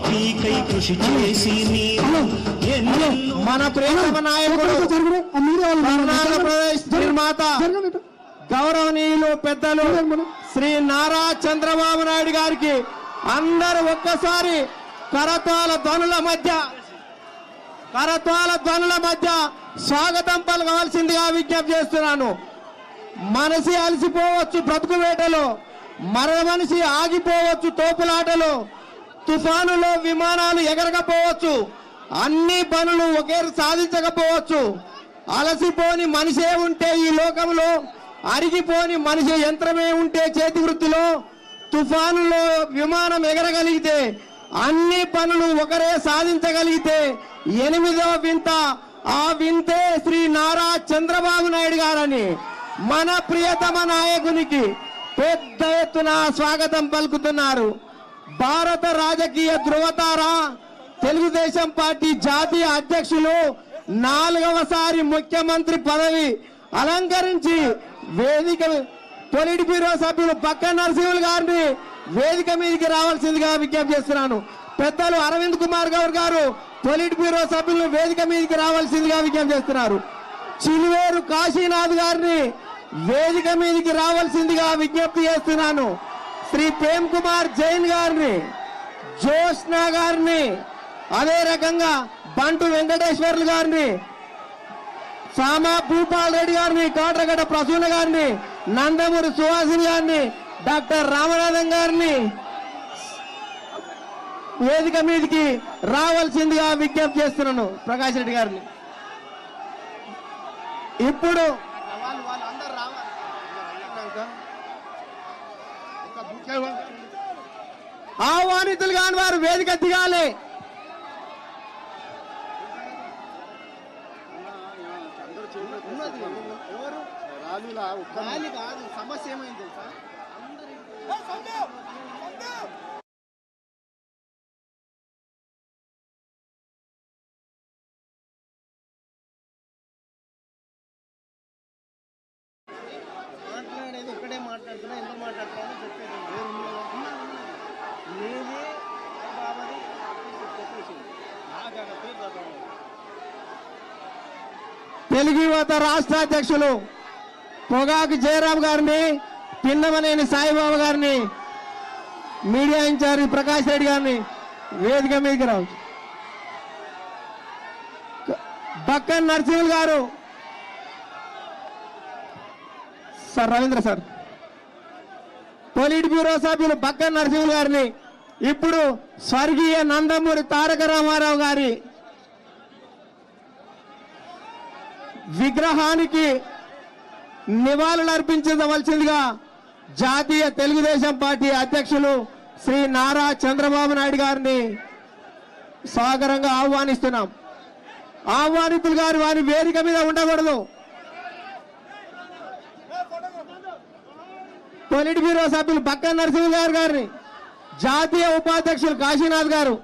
పార్టీకై కృషి చేసి నీవు మన ప్రేమ నాయకుడు జరగదు నిర్మాత గౌరవనీయులు పెద్దలు శ్రీ నారా చంద్రబాబు నాయుడు గారికి అందరూ ఒక్కసారి కరతాల ధ్వనుల మధ్య కరతాల ధ్వనుల మధ్య స్వాగతం పలకవలసిందిగా విజ్ఞప్తి చేస్తున్నాను మనసి అలసిపోవచ్చు బ్రతుకు వేటలో మర మనిషి ఆగిపోవచ్చు తోపులాటలో తుఫానులో విమానాలు ఎగరకపోవచ్చు. అన్ని పనులు ఒకే సాధించకపోవచ్చు. అలసిపోని మనిషే ఉంటే ఈ లోకంలో అరిగిపోని మనిషి యంత్రమే ఉంటే చేతి వృత్తిలో. తుఫానులో విమానం ఎగరగలిగితే అన్ని పనులు ఒకరే సాధించగలిగితే ఎనిమిదవ వింత ఆ వింతే శ్రీ నారా చంద్రబాబు నాయుడు గారని మన ప్రియతమ నాయకునికి పెద్ద ఎత్తున స్వాగతం పలుకుతున్నారు. భారత రాజకీయ ధృవతార తెలుగుదేశం పార్టీ జాతీయ అధ్యక్షులు నాలుగవసారి ముఖ్యమంత్రి పదవి అలంకరించి వేదిక పొలిట్ బ్యూరో సభ్యులు పక్క నరసింహులు గారిని వేదిక మీదకి రావాల్సిందిగా విజ్ఞప్తి చేస్తున్నాను. పెద్దలు అరవింద్ కుమార్ గౌర్ గారు పొలిట్ బ్యూరో సభ్యులను వేదిక మీదకి రావాల్సిందిగా విజ్ఞప్తి చేస్తున్నారు. చిలువేరు కాశీనాథ్ గారిని వేదిక మీదకి రావాల్సిందిగా విజ్ఞప్తి చేస్తున్నాను. శ్రీ ప్రేమ్ కుమార్ జైన్ గారిని జోష్ణ గారిని అదే రకంగా బంటు వెంకటేశ్వర్లు గారిని సామా భూపాల్ రెడ్డి గారిని కోటరగడ్డ ప్రసూన గారిని నందమూరి సుహాసిని గారిని డాక్టర్ రామనాథన్ గారిని వేదిక మీదకి రావాల్సిందిగా విజ్ఞప్తి చేస్తున్నాను ప్రకాష్ రెడ్డి గారిని. ఇప్పుడు ఆహ్వానితులు కాని వారు వేదిక దిగాలి. కాదు సమస్య ఏమైంది మాట్లాడేది ఒక్కడే మాట్లాడుతున్నా ఎంత మాట్లాడుతున్నా చెప్పేది వేరు బాబాది తెలుగు యువత రాష్ట్ర అధ్యక్షులు పొగాకు జయరామ్ గారిని పిన్నమనేని సాయిబాబా గారిని మీడియా ఇన్ఛార్జి ప్రకాష్ రెడ్డి గారిని వేదిక మీదకి రావచ్చు. Bakkan Narasimhulu garu. Sir Ravindra sir. Polit bureau సభ్యులు బక్కన్ నరసింహులు గారిని ఇప్పుడు స్వర్గీయ నందమూరి తారక రామారావు గారి విగ్రహానికి నివాళులు అర్పించవలసిందిగా జాతీయ తెలుగుదేశం పార్టీ అధ్యక్షులు శ్రీ నారా చంద్రబాబు నాయుడు గారిని సాగరంగా ఆహ్వానిస్తున్నాం. ఆహ్వానితులు గారు వారి వేదిక మీద ఉండకూడదు. పొలిట్ బ్యూరో సభ్యులు బక్క నరసింహ గారు గారిని జాతీయ ఉపాధ్యక్షులు కాశీనాథ్ గారు.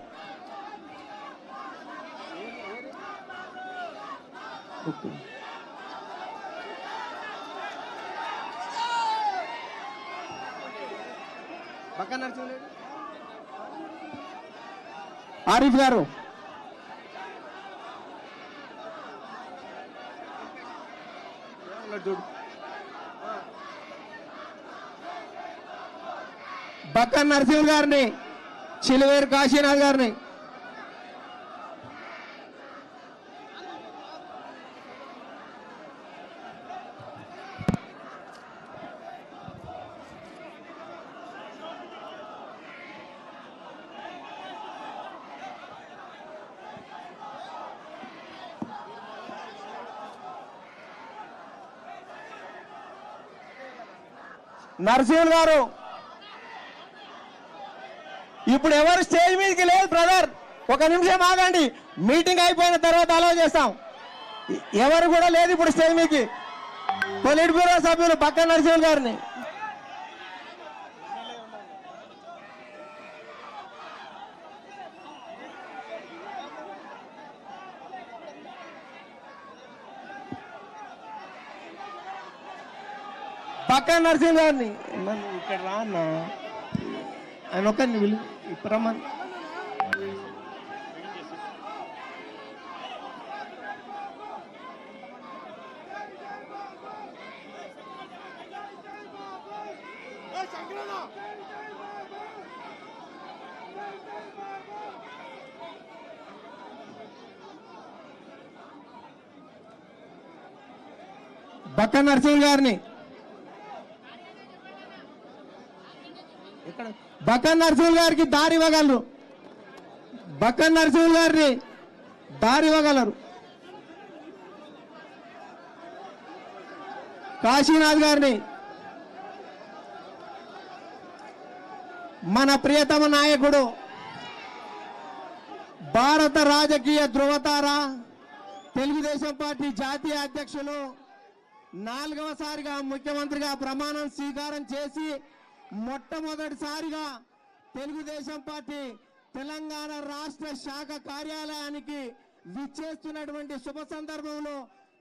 ఆరిఫ్ గారు. చూడు బక్క నరసింహ గారిని చిలువేరు కాశీనాథ్ గారిని. నరసింహులు గారు ఇప్పుడు ఎవరు స్టేజ్ మీదకి లేదు బ్రదర్? ఒక నిమిషం ఆగండి. మీటింగ్ అయిపోయిన తర్వాత అలౌ చేస్తాం. ఎవరు కూడా లేదు ఇప్పుడు స్టేజ్ మీదకి. పొలిట్ బ్యూరో సభ్యులు పక్క నరసింహులు గారిని. పక్క నరసింహ గారిని. ఇక్కడ రా అన్న. ఆయన ఒక్కరిని విలు రమ్మని బక్క నరసింహ గారిని. బక్కన్ బక్క గారికి దారి ఇవ్వగలరు. బకన్ నరసింహ గారిని దారి ఇవ్వగలరు. కాశీనాథ్ గారిని మన ప్రియతమ నాయకుడు భారత రాజకీయ ధృవతార తెలుగుదేశం పార్టీ జాతీయ అధ్యక్షులు నాలుగవసారిగా ముఖ్యమంత్రిగా ప్రమాణం స్వీకారం చేసి మొట్టమొదటిసారిగా తెలుగుదేశం పార్టీ తెలంగాణ రాష్ట్ర శాఖ కార్యాలయానికి విచ్చేస్తున్నటువంటి శుభ సందర్భంలో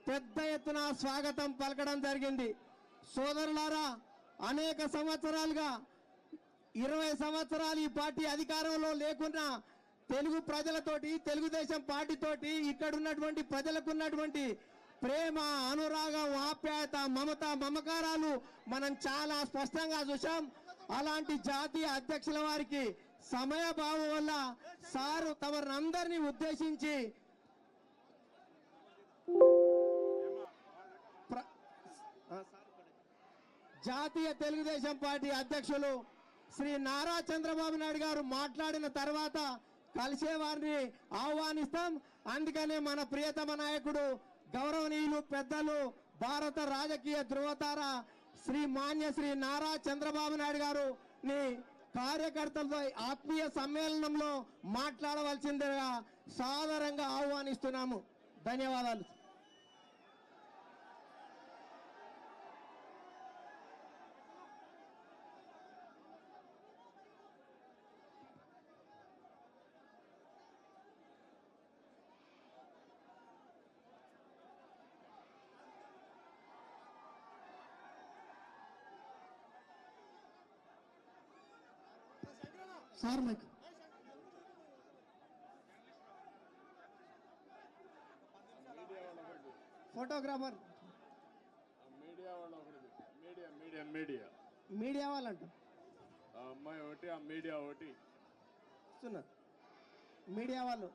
పెద్ద ఎత్తున స్వాగతం పలకడం జరిగింది. సోదరులారా అనేక సంవత్సరాలుగా ఇరవై సంవత్సరాలు ఈ పార్టీ అధికారంలో లేకున్నా తెలుగు ప్రజలతోటి తెలుగుదేశం పార్టీతోటి ఇక్కడ ఉన్నటువంటి ప్రజలకు ఉన్నటువంటి ప్రేమ అనురాగం ఆప్యాయత మమత మమకారాలు మనం చాలా స్పష్టంగా చూసాం అలాంటి జాతీయ అధ్యక్షుల వారికి సమయభావం వల్ల సారు తమరందరినీ ఉద్దేశించి ప్ర- జాతీయ తెలుగుదేశం పార్టీ అధ్యక్షులు శ్రీ నారా చంద్రబాబు నాయుడు గారు మాట్లాడిన తర్వాత కలిసే వారిని ఆహ్వానిస్తాం. అందుకనే మన ప్రియతమ నాయకుడు గౌరవనీయులు పెద్దలు భారత రాజకీయ ధృవతార శ్రీ మాన్య శ్రీ నారా చంద్రబాబు నాయుడు గారు ని కార్యకర్తలతో ఆత్మీయ సమ్మేళనంలో మాట్లాడవలసిందిగా సాదరంగా ఆహ్వానిస్తున్నాము. ధన్యవాదాలు. సార్ మైక్ ఫోటోగ్రాఫర్ మీడియా వాళ్ళు మీడియా మీడియా మీడియా మీడియా వాళ్ళంట. అమ్మాయి ఒకటి ఆ మీడియా ఒకటి. మీడియా వాళ్ళు.